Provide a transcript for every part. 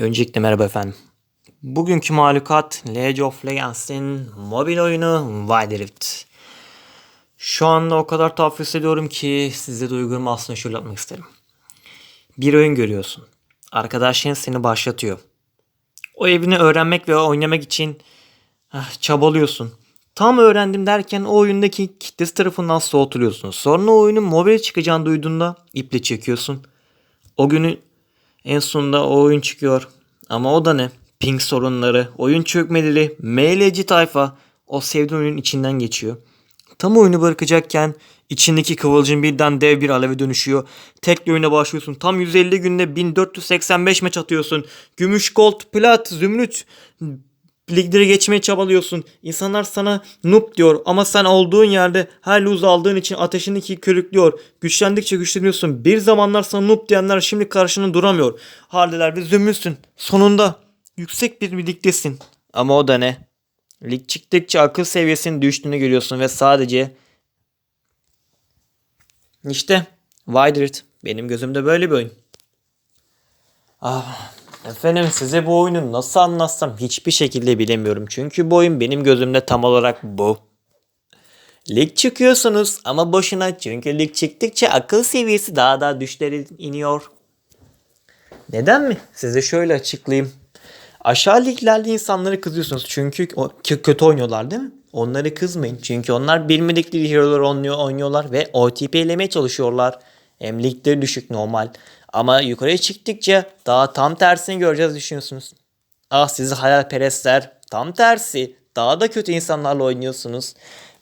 Öncelikle merhaba efendim. Bugünkü mahlukat League of Legends'in mobil oyunu Wild Rift. Şu anda o kadar tuhaf hissediyorum ki size duygularımı aslında şöyle atmak isterim. Bir oyun görüyorsun. Arkadaşların seni başlatıyor. O evini öğrenmek ve oynamak için ah, çabalıyorsun. Tam öğrendim derken o oyundaki kitlesi tarafından soğutuluyorsun. Sonra o oyunun mobile çıkacağını duyduğunda iple çekiyorsun. O günü en sonunda o oyun çıkıyor. Ama o da ne? Ping sorunları, oyun çökmeleri, MLC tayfa o sevdiğin oyunun içinden geçiyor. Tam oyunu bırakacakken içindeki kıvılcım birden dev bir aleve dönüşüyor. Tek oyuna başlıyorsun. Tam 150 günde 1485 maç atıyorsun. Gümüş, gold, plat, zümrüt ligleri geçmeye çabalıyorsun. İnsanlar sana noob diyor ama sen olduğun yerde her lose aldığın için ateşini ki körüklüyor. Güçlendikçe güçleniyorsun. Bir zamanlar sana noob diyenler şimdi karşına duramıyor. Haldeler ve zümrütsün. Sonunda yüksek bir ligdesin. Ama o da ne? Lig çıktıkça akıl seviyesinin düştüğünü görüyorsun ve sadece işte Wild Rift. Benim gözümde böyle bir oyun. Ah, efendim size bu oyunu nasıl anlatsam hiçbir şekilde bilemiyorum. Çünkü bu oyun benim gözümde tam olarak bu. Lig çıkıyorsunuz ama boşuna çünkü lig çıktıkça akıl seviyesi daha da düşleri iniyor. Neden mi? Size şöyle açıklayayım. Aşağı liglerde insanları kızıyorsunuz çünkü kötü oynuyorlar değil mi? Onları kızmayın çünkü onlar bilmedikleri hero'ları oynuyor, oynuyorlar ve OTP elemeye çalışıyorlar. Hem ligleri düşük normal. Ama yukarıya çıktıkça daha tam tersini göreceğiz düşünüyorsunuz. Ah sizi hayalperestler. Tam tersi. Daha da kötü insanlarla oynuyorsunuz.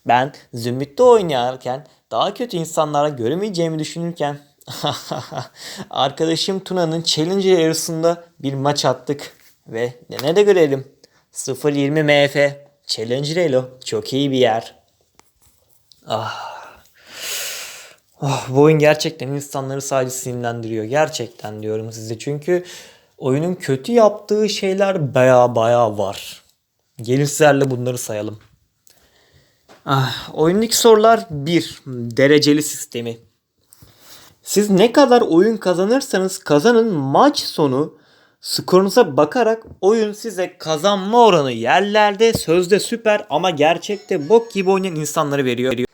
Ben Zümrüt'te oynarken daha kötü insanlara göremeyeceğimi düşünürken arkadaşım Tuna'nın challenge arasında bir maç attık. Ve ne de görelim. 0.20 MF. Challenge Elo. Çok iyi bir yer. Oh, bu oyun gerçekten insanları sadece sinirlendiriyor. Gerçekten diyorum size. Çünkü oyunun kötü yaptığı şeyler baya baya var. Gelin sizlerle bunları sayalım. Ah, oyundaki sorular 1. Dereceli sistemi. Siz ne kadar oyun kazanırsanız kazanın maç sonu skorunuza bakarak oyun size kazanma oranı yerlerde sözde süper ama gerçekte bok gibi oynayan insanları veriyor.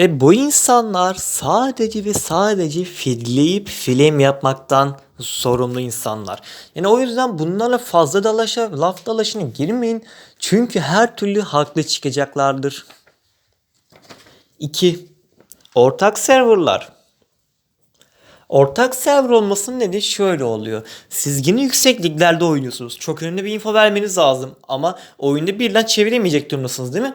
Ve bu insanlar sadece ve sadece fidleyip film yapmaktan sorumlu insanlar. Yani o yüzden bunlarla fazla dalaşa, laf dalaşına girmeyin. Çünkü her türlü haklı çıkacaklardır. 2. Ortak serverlar. Ortak server olmasının nedeni şöyle oluyor. Siz yine yüksek liglerde oynuyorsunuz. Çok önemli bir info vermeniz lazım. Ama oyunu birden çeviremeyecek durumdasınız değil mi?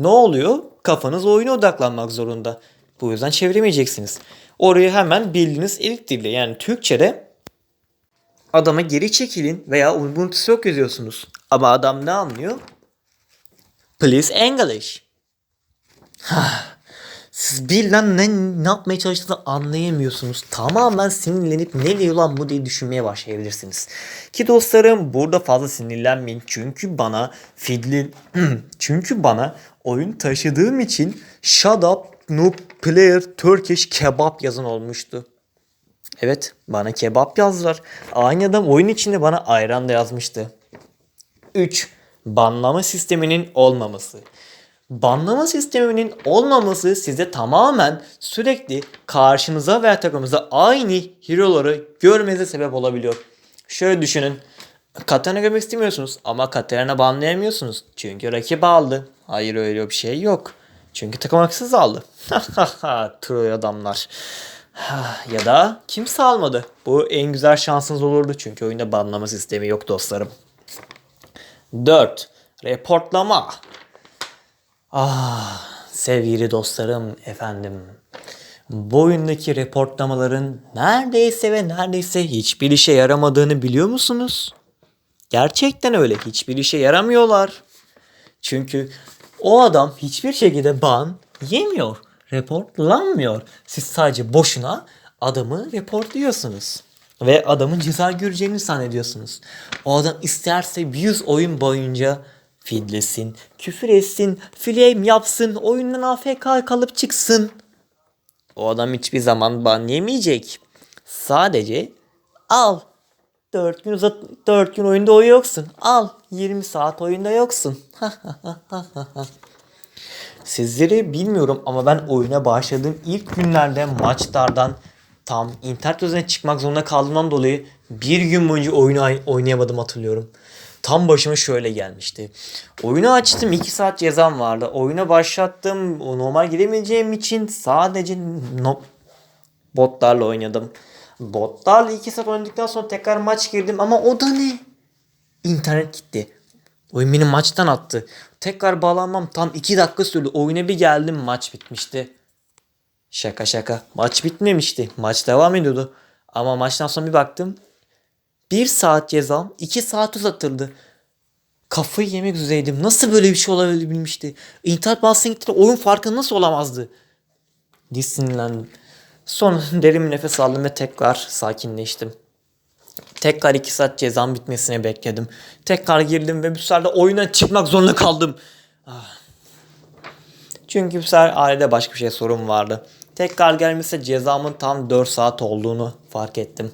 Ne oluyor? Kafanız oyuna odaklanmak zorunda. Bu yüzden çeviremeyeceksiniz. Orayı hemen bildiğiniz ilk dille yani Türkçe'de adama geri çekilin veya Ubuntu yok yazıyorsunuz. Ama adam ne anlıyor? Please English. Siz birden ne, ne yapmaya çalıştığını anlayamıyorsunuz. Tamamen sinirlenip ne diyor lan bu diye düşünmeye başlayabilirsiniz. Ki dostlarım burada fazla sinirlenmeyin. Çünkü bana fidli çünkü bana oyun taşıdığım için shut up noob player Turkish kebap yazın olmuştu. Evet bana kebap yazdılar. Aynı adam oyun içinde bana ayran da yazmıştı. 3. Banlama sisteminin olmaması. Banlama sisteminin olmaması size tamamen sürekli karşınıza veya takımınıza aynı hero'ları görmenize sebep olabiliyor. Şöyle düşünün. Katarina görmek istemiyorsunuz ama Katarina banlayamıyorsunuz. Çünkü rakip aldı. Hayır öyle bir şey yok. Çünkü takım haksız aldı. Troy adamlar. ya da kimse almadı. Bu en güzel şansınız olurdu. Çünkü oyunda banlama sistemi yok dostlarım. 4. Reportlama. Ah sevgili dostlarım efendim. Bu oyundaki reportlamaların neredeyse ve neredeyse hiçbir işe yaramadığını biliyor musunuz? Gerçekten öyle hiçbir işe yaramıyorlar. Çünkü o adam hiçbir şekilde ban yemiyor. Reportlanmıyor. Siz sadece boşuna adamı reportluyorsunuz. Ve adamın ceza göreceğini zannediyorsunuz. O adam isterse 100 oyun boyunca fidlesin, küfür etsin, flame yapsın, oyundan AFK kalıp çıksın. O adam hiçbir zaman ban yemeyecek. Sadece al 4 gün uzat 4 gün oyunda yoksun. Al 20 saat oyunda yoksun. Sizleri bilmiyorum ama ben oyuna başladığım ilk günlerde maçlardan tam internet üzerine çıkmak zorunda kaldığımdan dolayı bir gün boyunca oyunu oyn- oynayamadım hatırlıyorum. Tam başıma şöyle gelmişti. Oyunu açtım 2 saat cezam vardı. Oyuna başlattım. Normal giremeyeceğim için sadece no- botlarla oynadım. Botlarla 2 saat oynadıktan sonra tekrar maç girdim ama o da ne? İnternet gitti. Oyun beni maçtan attı. Tekrar bağlanmam tam 2 dakika sürdü. Oyuna bir geldim maç bitmişti. Şaka şaka. Maç bitmemişti. Maç devam ediyordu. Ama maçtan sonra bir baktım. 1 saat cezam 2 saat uzatıldı. Kafayı yemek üzereydim. Nasıl böyle bir şey olabilmişti? İnternet bağlantısına gitti de oyun farkı nasıl olamazdı? diye sinirlendim. Sonra derin nefes aldım ve tekrar sakinleştim. Tekrar 2 saat cezam bitmesini bekledim. Tekrar girdim ve bu sefer de oyuna çıkmak zorunda kaldım. Ah. Çünkü bu sefer ailede başka bir şey sorun vardı. Tekrar gelmesi cezamın tam 4 saat olduğunu fark ettim.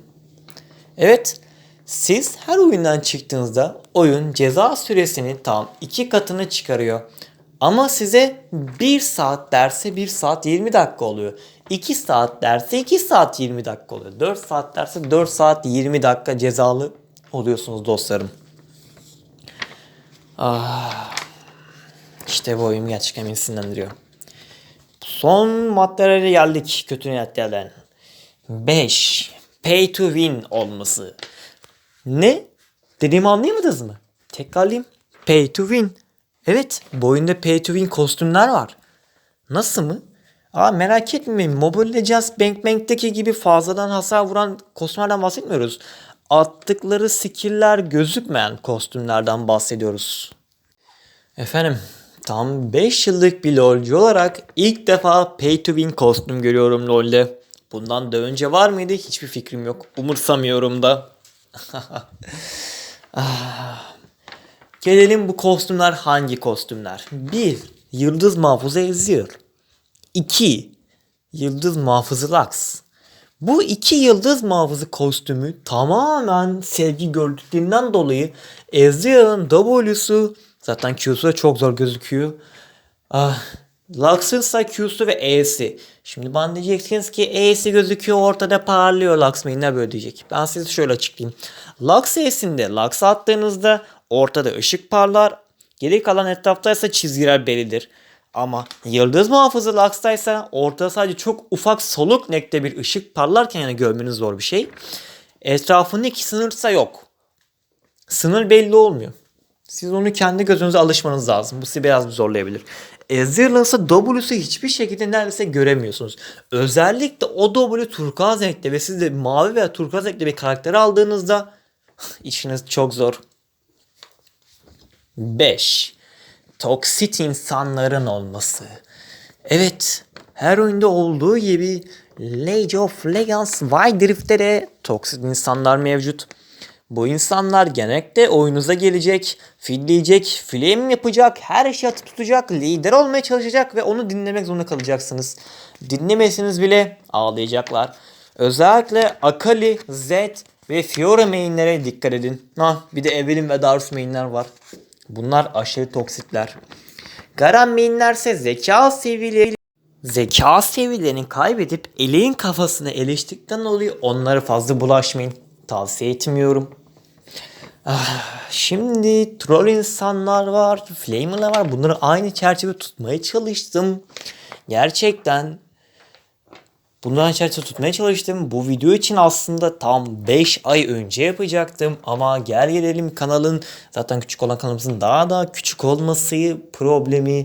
Evet, siz her oyundan çıktığınızda oyun ceza süresini tam 2 katını çıkarıyor. Ama size 1 saat derse 1 saat 20 dakika oluyor. 2 saat derse 2 saat 20 dakika oluyor. 4 saat derse 4 saat 20 dakika cezalı oluyorsunuz dostlarım. Ah, işte bu oyun gerçekten beni sinirlendiriyor. Son maddelere geldik kötü niyetlerden. 5. Pay to win olması. Ne? Dediğimi anlayamadınız mı? Tekrarlayayım. Pay to win. Evet bu oyunda pay to win kostümler var. Nasıl mı? Aa merak etmeyin. Mobile Legends Bang Bang'deki gibi fazladan hasar vuran kostümlerden bahsetmiyoruz. Attıkları skill'ler gözükmeyen kostümlerden bahsediyoruz. Efendim tam 5 yıllık bir LoL'cu olarak ilk defa Pay to Win kostüm görüyorum LoL'de. Bundan da önce var mıydı hiçbir fikrim yok. Umursamıyorum da. Ah. Gelelim bu kostümler hangi kostümler? 1. Yıldız Muhafızı Ezreal. 2. Yıldız Muhafızı Lux. Bu iki yıldız muhafızı kostümü tamamen sevgi gördüklerinden dolayı Ezreal'ın W'su zaten Q'su da çok zor gözüküyor. Ah, Lux'ın ise Q'su ve E'si. Şimdi bana diyeceksiniz ki E'si gözüküyor ortada parlıyor Lux main'ler böyle diyecek. Ben size şöyle açıklayayım. Lux E'sinde Lux attığınızda ortada ışık parlar. Geri kalan etrafta ise çizgiler bellidir. Ama yıldız muhafızı Lux'taysa ortada sadece çok ufak soluk nekte bir ışık parlarken yani görmeniz zor bir şey. Etrafındaki sınırsa yok. Sınır belli olmuyor. Siz onu kendi gözünüze alışmanız lazım. Bu sizi biraz bir zorlayabilir. Ezreal'ın W'su hiçbir şekilde neredeyse göremiyorsunuz. Özellikle o W turkuaz renkte ve siz de mavi veya turkuaz renkte bir karakter aldığınızda işiniz çok zor. 5. Toksit insanların olması. Evet, her oyunda olduğu gibi League of Legends Wild Rift'te de toksit insanlar mevcut. Bu insanlar genellikle oyunuza gelecek, filleyecek, flame yapacak, her şeyi atıp tutacak, lider olmaya çalışacak ve onu dinlemek zorunda kalacaksınız. Dinlemesiniz bile ağlayacaklar. Özellikle Akali, Zed ve Fiora mainlere dikkat edin. Ha, bir de Evelyn ve Darius mainler var. Bunlar aşırı toksitler. Garan mainlerse zeka seviyeleri zeka seviyelerini kaybedip eleğin kafasını eleştikten dolayı onlara fazla bulaşmayın. Tavsiye etmiyorum. Ah, şimdi troll insanlar var, flamer'lar var. Bunları aynı çerçeve tutmaya çalıştım. Gerçekten Bundan çerçeve tutmaya çalıştım. Bu video için aslında tam 5 ay önce yapacaktım. Ama gel gelelim kanalın zaten küçük olan kanalımızın daha da küçük olması problemi